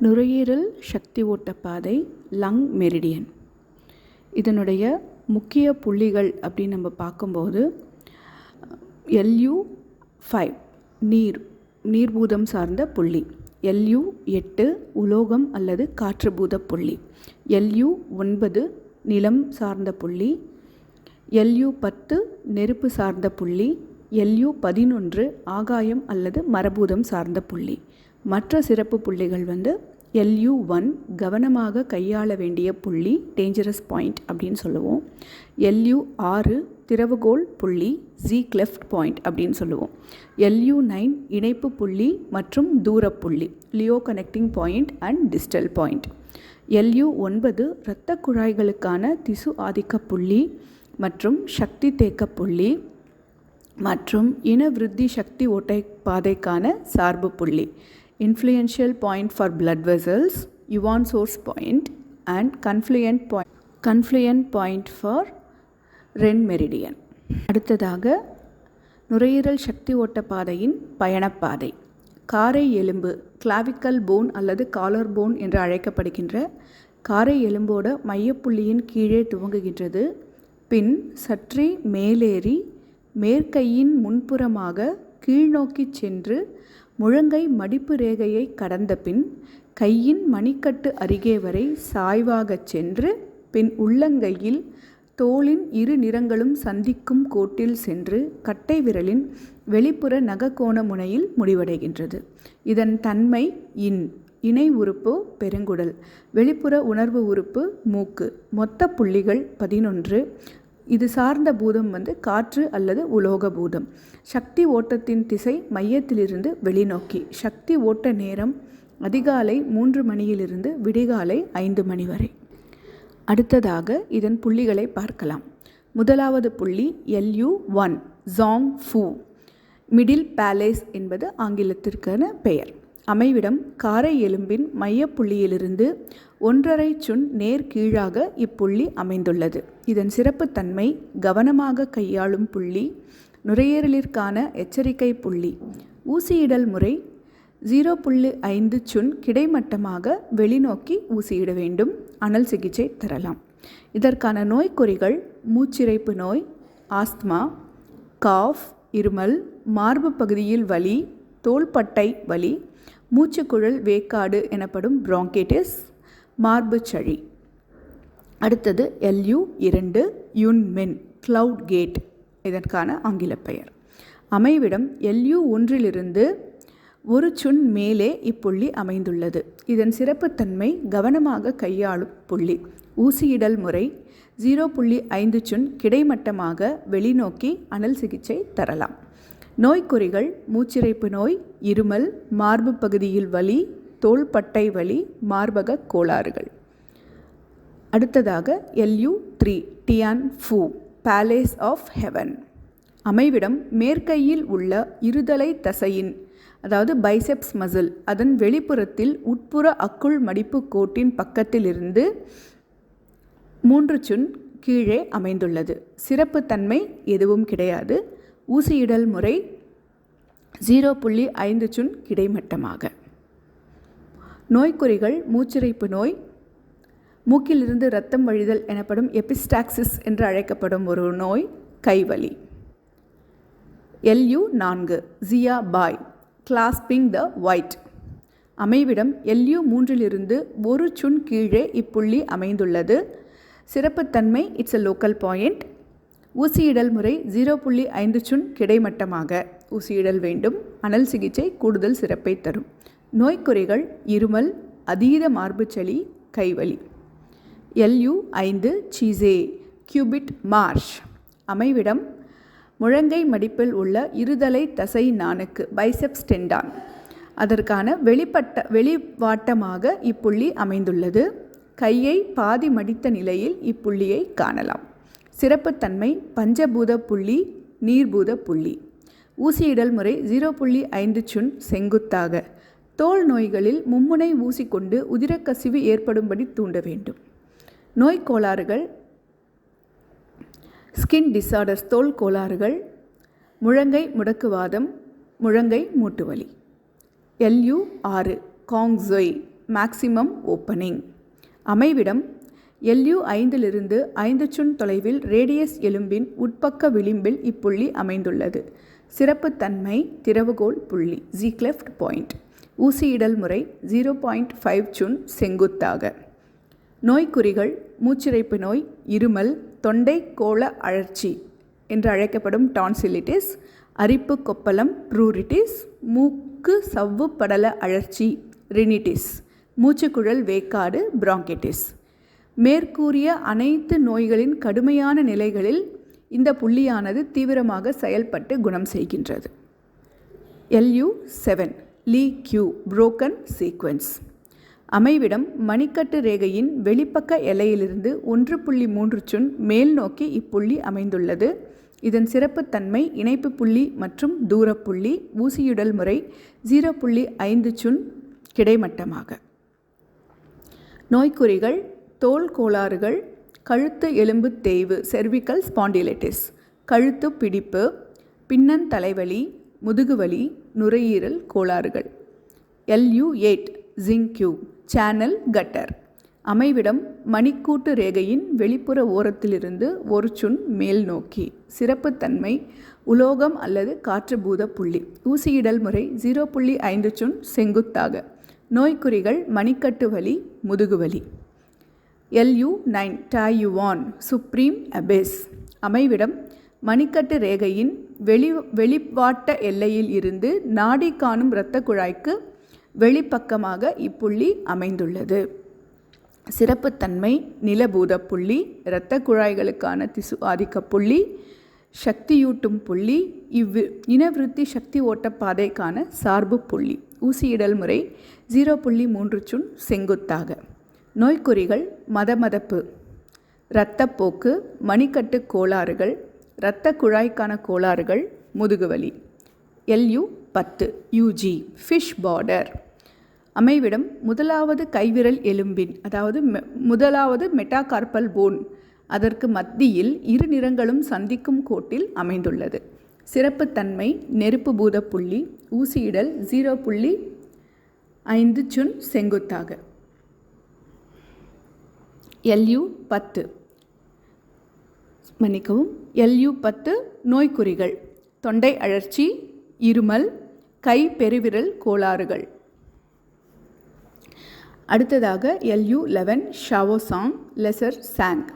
நுரையீரல் சக்தி ஓட்டப்பாதை lung meridian இதனுடைய முக்கிய புள்ளிகள் அப்படின்னு நம்ம பார்க்கும்போது எல்யூ ஃபைவ் நீர் நீர்பூதம் சார்ந்த புள்ளி. எல்யூ எட்டு உலோகம் அல்லது காற்றுபூத புள்ளி. எல்யூ ஒன்பது நிலம் சார்ந்த புள்ளி. எல்யூ பத்து நெருப்பு சார்ந்த புள்ளி. எல்யூ பதினொன்று ஆகாயம் அல்லது மரபூதம் சார்ந்த புள்ளி. மற்ற சிறப்பு புள்ளிகள் வந்து எல்யூ ஒன் கவனமாக கையாள வேண்டிய புள்ளி டேஞ்சரஸ் பாயிண்ட் அப்படின்னு சொல்லுவோம். எல்யூ ஆறு திறவுகோல் புள்ளி ஜி கிளெஃப்ட் பாயிண்ட் அப்படின்னு சொல்லுவோம். எல்யூ நைன் இணைப்பு புள்ளி மற்றும் தூர புள்ளி Luo connecting point and distal point. LU ஒன்பது இரத்த குழாய்களுக்கான திசு ஆதிக்க புள்ளி மற்றும் சக்தி தேக்க புள்ளி மற்றும் இனவிருத்தி சக்தி ஓட்டை பாதைக்கான சார்பு புள்ளி. Influential point for blood vessels Yuan source point and confluent point confluent point for Ren meridian அடுத்ததாக நுரையீரல் சக்தி ஓட்ட பாதையின் பயணப்பாதை. காரை எலும்பு கிளாவிக்கல் போன் அல்லது காலர் போன் என்று அழைக்கப்படுகின்ற காரை எலும்போட மையப்புள்ளியின் கீழே துவங்குகின்றது. பின் சற்றே மேலேறி மேற்கையின் முன்புறமாக கீழ்நோக்கி சென்று முழங்கை மடிப்பு ரேகையை கடந்த பின் கையின் மணிக்கட்டு அருகே வரை சாய்வாகச் சென்று பின் உள்ளங்கையில் தோளின் இரு நிறங்களும் சந்திக்கும் கோட்டில் சென்று கட்டை விரலின் வெளிப்புற நகக்கோண முனையில் முடிவடைகின்றது. இதன் தன்மை இன் இணை உறுப்பு பெருங்குடல். வெளிப்புற உணர்வு உறுப்பு மூக்கு. மொத்த புள்ளிகள் பதினொன்று. இது சார்ந்த பூதம் வந்து காற்று அல்லது உலோக பூதம். சக்தி ஓட்டத்தின் திசை மையத்திலிருந்து வெளிநோக்கி. சக்தி ஓட்ட நேரம் அதிகாலை மூன்று மணியிலிருந்து விடிகாலை ஐந்து மணி வரை. அடுத்ததாக இதன் புள்ளிகளை பார்க்கலாம். முதலாவது புள்ளி LU one Zhong Fu middle palace என்பது ஆங்கிலத்திற்கான பெயர். அமைவிடம் காரை எலும்பின் மையப்புள்ளியிலிருந்து ஒன்றரை சுன் நேர் கீழாக இப்புள்ளி அமைந்துள்ளது. இதன் சிறப்புத்தன்மை கவனமாக கையாளும் புள்ளி நுரையீரலிற்கான எச்சரிக்கை புள்ளி. ஊசியிடல் முறை ஜீரோ புள்ளி ஐந்து சுன் கிடைமட்டமாக வெளிநோக்கி ஊசியிட வேண்டும். அனல் சிகிச்சை தரலாம். இதற்கான நோய்க்குறிகள் மூச்சிறைப்பு நோய் ஆஸ்துமா காஃப் இருமல் மார்பு பகுதியில் வலி தோள்பட்டை வலி மூச்சுக்குழல் வேக்காடு எனப்படும் பிராங்கேட்டிஸ் மார்பு சளி அடுத்தது எல்யூ இரண்டு யுன்மென் கிளவுட் கேட் இதற்கான ஆங்கில பெயர். அமைவிடம் எல்யூ ஒன்றிலிருந்து ஒரு சுன் மேலே இப்புள்ளி அமைந்துள்ளது. இதன் சிறப்புத்தன்மை கவனமாக கையாளும் புள்ளி. ஊசியிடல் முறை ஜீரோ புள்ளி ஐந்து சுன் கிடைமட்டமாக வெளிநோக்கி அனல் சிகிச்சை தரலாம். நோய்க்குறிகள் மூச்சிறைப்பு நோய் இருமல் மார்பு பகுதியில் வலி தோள்பட்டை வலி மார்பக கோளாறுகள். அடுத்ததாக L U three Tianfu palace of heaven அமைவிடம் மேற்கையில் உள்ள இருதலை தசையின் அதாவது பைசெப்ஸ் மசில் அதன் வெளிப்புறத்தில் உட்புற அக்குள் மடிப்பு கோட்டின் பக்கத்திலிருந்து மூன்று சுன் கீழே அமைந்துள்ளது. சிறப்புத்தன்மை எதுவும் கிடையாது. ஊசியிடல் முறை ஜீரோ புள்ளி ஐந்து சுன் கிடைமட்டமாக. நோய்க்குறிகள் மூச்சிறைப்பு நோய் மூக்கிலிருந்து இரத்தம் வழிதல் எனப்படும் எபிஸ்டாக்சிஸ் என்று அழைக்கப்படும் ஒரு நோய் கைவலி. எல்யூ நான்கு ஜியா பாய் கிளாஸ்பிங் த ஒயிட் அமைவிடம் எல்யூ மூன்றிலிருந்து ஒரு சுன் கீழே இப்புள்ளி அமைந்துள்ளது. சிறப்புத்தன்மை இட்ஸ் எ லோக்கல் பாயிண்ட். ஊசியிடல் முறை ஜீரோ புள்ளி ஐந்து சுன் கிடைமட்டமாக. ஊசியிடல் வேண்டும். அனல் சிகிச்சை கூடுதல் சிறப்பை தரும். நோய்க்குறிகள் இருமல் அதீத மார்புச்சளி கைவலி. எல்யூ ஐந்து சீசே கியூபிட் மார்ஷ் அமைவிடம் முழங்கை மடிப்பில் உள்ள இருதலை தசை நாணுக்கு பைசெப்ஸ் டெண்டான் அதற்கான வெளிப்பட்ட வெளிவாட்டமாக இப்புள்ளி அமைந்துள்ளது. கையை பாதி மடித்த நிலையில் இப்புள்ளியை காணலாம். சிறப்புத்தன்மை பஞ்சபூத புள்ளி நீர்பூத புள்ளி. ஊசியிடல் முறை ஜீரோ புள்ளி ஐந்து சுன் செங்குத்தாக. தோல் நோய்களில் மும்முனை ஊசி கொண்டு உதிரக்கசிவு ஏற்படும்படி தூண்ட வேண்டும். நோய் கோளாறுகள் ஸ்கின் டிசார்டர்ஸ் தோல் கோளாறுகள் முழங்கை முடக்குவாதம் முழங்கை மூட்டுவலி. எல்யூ ஆறு காங்ஸொய் மேக்சிமம் ஓப்பனிங் அமைவிடம் எல்யூ ஐந்திலிருந்து ஐந்து சுன் தொலைவில் ரேடியஸ் எலும்பின் உட்பக்க விளிம்பில் இப்புள்ளி அமைந்துள்ளது. சிறப்புத்தன்மை திறவுகோல் புள்ளி ஜீக்லெஃப்ட் பாயிண்ட் ஊசியிடல் முறை ஜீரோ பாயிண்ட் ஃபைவ் சுன் செங்குத்தாக. நோய்க்குறிகள் மூச்சிறைப்பு நோய் இருமல் தொண்டை கோள அழற்சி என்று அழைக்கப்படும் டான்சிலிட்டிஸ் அரிப்பு கொப்பளம் ப்ரூரிட்டிஸ் மூக்கு சவ்வு படல அழற்சி ரினிட்டிஸ் மூச்சுக்குழல் வேக்காடு பிராங்கிட்டிஸ் மேற்கூறிய அனைத்து நோய்களின் கடுமையான நிலைகளில் இந்த புள்ளியானது தீவிரமாக செயல்பட்டு குணம் செய்கின்றது. LU seven Lie Que broken sequence அமைவிடம் மணிக்கட்டு ரேகையின் வெளிப்பக்க எல்லையிலிருந்து ஒன்று புள்ளி மூன்று சுன் மேல் நோக்கி இப்புள்ளி அமைந்துள்ளது. இதன் சிறப்புத்தன்மை இணைப்பு புள்ளி மற்றும் தூரப்புள்ளி ஊசியுடல் முறை ஜீரோ புள்ளி ஐந்து சுன் கிடைமட்டமாக. நோய்க்குறிகள் தோல் கோளாறுகள் கழுத்து எலும்பு தேய்வு செர்விக்கல் ஸ்பாண்டிலைட்டிஸ் கழுத்து பிடிப்பு பின்னன் தலைவலி முதுகுவலி நுரையீரல் கோளாறுகள். LU eight Jingqu channel gutter அமைவிடம் மணிக்கூட்டு ரேகையின் வெளிப்புற ஓரத்திலிருந்து ஒரு சுண் மேல் நோக்கி. சிறப்புத்தன்மை உலோகம் அல்லது காற்றுபூத புள்ளி. ஊசியிடல் முறை ஜீரோ புள்ளி ஐந்து சுண் செங்குத்தாக. நோய்க்குறிகள் மணிக்கட்டு வலி முதுகுவலி. L U nine Taiyuan supreme abyss அமைவிடம் மணிக்கட்டு ரேகையின் வெளி வெளிப்பாட்ட எல்லையில் இருந்து நாடி காணும் இரத்த குழாய்க்கு வெளிப்பக்கமாக இப்புள்ளி அமைந்துள்ளது. சிறப்புத்தன்மை நிலபூத புள்ளி இரத்த குழாய்களுக்கான திசு ஆதிக்க புள்ளி சக்தியூட்டும் புள்ளி இவ்வு இனவிருத்தி சக்தி ஓட்டப்பாதைக்கான சார்பு புள்ளி. ஊசியிடல் முறை ஜீரோ புள்ளி மூன்று சுன் செங்குத்தாக. நோய்க்குறிகள் மதமதப்பு. இரத்தப்போக்கு மணிக்கட்டு கோளாறுகள் இரத்த குழாய்க்கான கோளாறுகள் முதுகுவலி. எல்யூ பத்து யூஜி ஃபிஷ் பார்டர். அமைவிடம் முதலாவது கைவிரல் எலும்பின் அதாவது முதலாவது மெட்டாகார்பல் போன் அதற்கு மத்தியில் இரு நிறங்களும் சந்திக்கும் கோட்டில் அமைந்துள்ளது. சிறப்புத்தன்மை நெருப்பு பூத புள்ளி ஊசியிடல் ஜீரோ புள்ளி ஐந்து சுன் செங்குத்தாக. எல்யூ பத்து. மன்னிக்கவும் எல்யூ பத்து நோய்க்குறிகள். தொண்டை அழற்சி இருமல் கை பெருவிரல் கோளாறுகள். அடுத்ததாக LU eleven Shaoshang lesser Shang.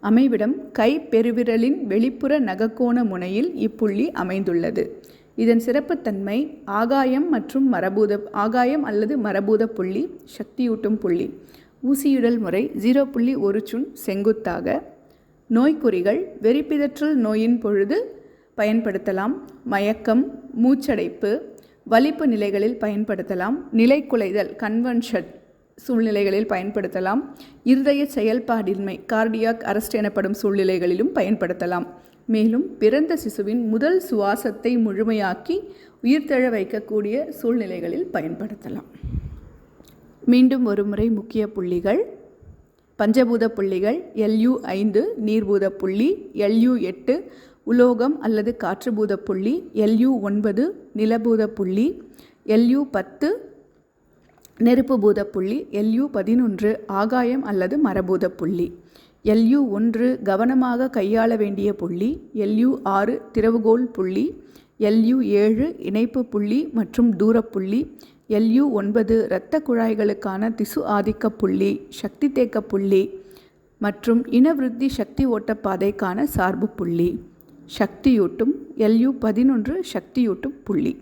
அமைவிடம் கை பெருவிரலின் வெளிப்புற நகக்கோண முனையில் இப்புள்ளி அமைந்துள்ளது. இதன் சிறப்புத்தன்மை ஆகாயம் மற்றும் மரபூத ஆகாயம் அல்லது மரபூத புள்ளி சக்தியூட்டும் புள்ளி. ஊசியுடல் முறை ஜீரோ புள்ளி ஒரு சுண் செங்குத்தாக. நோய்க்குறிகள் வெறிப்பிதற்றல் நோயின் பொழுது பயன்படுத்தலாம். மயக்கம் மூச்சடைப்பு வலிப்பு நிலைகளில் பயன்படுத்தலாம். நிலைக்குலைதல் கன்வென்ஷன் சூழ்நிலைகளில் பயன்படுத்தலாம். இருதய செயல்பாடின்மை கார்டியாக் அரஸ்ட் எனப்படும் சூழ்நிலைகளிலும் பயன்படுத்தலாம். மேலும் பிறந்த சிசுவின் முதல் சுவாசத்தை முழுமையாக்கி உயிர்த்தெழ வைக்கக்கூடிய சூழ்நிலைகளில் பயன்படுத்தலாம். மீண்டும் ஒருமுறை முக்கிய புள்ளிகள். பஞ்சபூத புள்ளிகள் எல்யூ ஐந்து நீர்பூத புள்ளி எல்யூ எட்டு உலோகம் அல்லது காற்றுபூத புள்ளி எல்யூ ஒன்பது நிலபூத புள்ளி எல்யூ பத்து நெருப்பு பூத புள்ளி எல்யூ பதினொன்று ஆகாயம் அல்லது மரபூத புள்ளி. எல்யூ ஒன்று கவனமாக கையாள வேண்டிய புள்ளி எல்யூ ஆறு திறவுகோல் புள்ளி எல்யூ ஏழு இணைப்பு புள்ளி மற்றும் தூரப்புள்ளி எல்யூ ஒன்பது இரத்த குழாய்களுக்கான திசு ஆதிக்க புள்ளி சக்தி தேக்க புள்ளி மற்றும் இனவிருத்தி சக்தி ஓட்டப்பாதைக்கான சார்பு புள்ளி. சக்தியூட்டும் எல்யூ பதினொன்று சக்தியூட்டும் புள்ளி.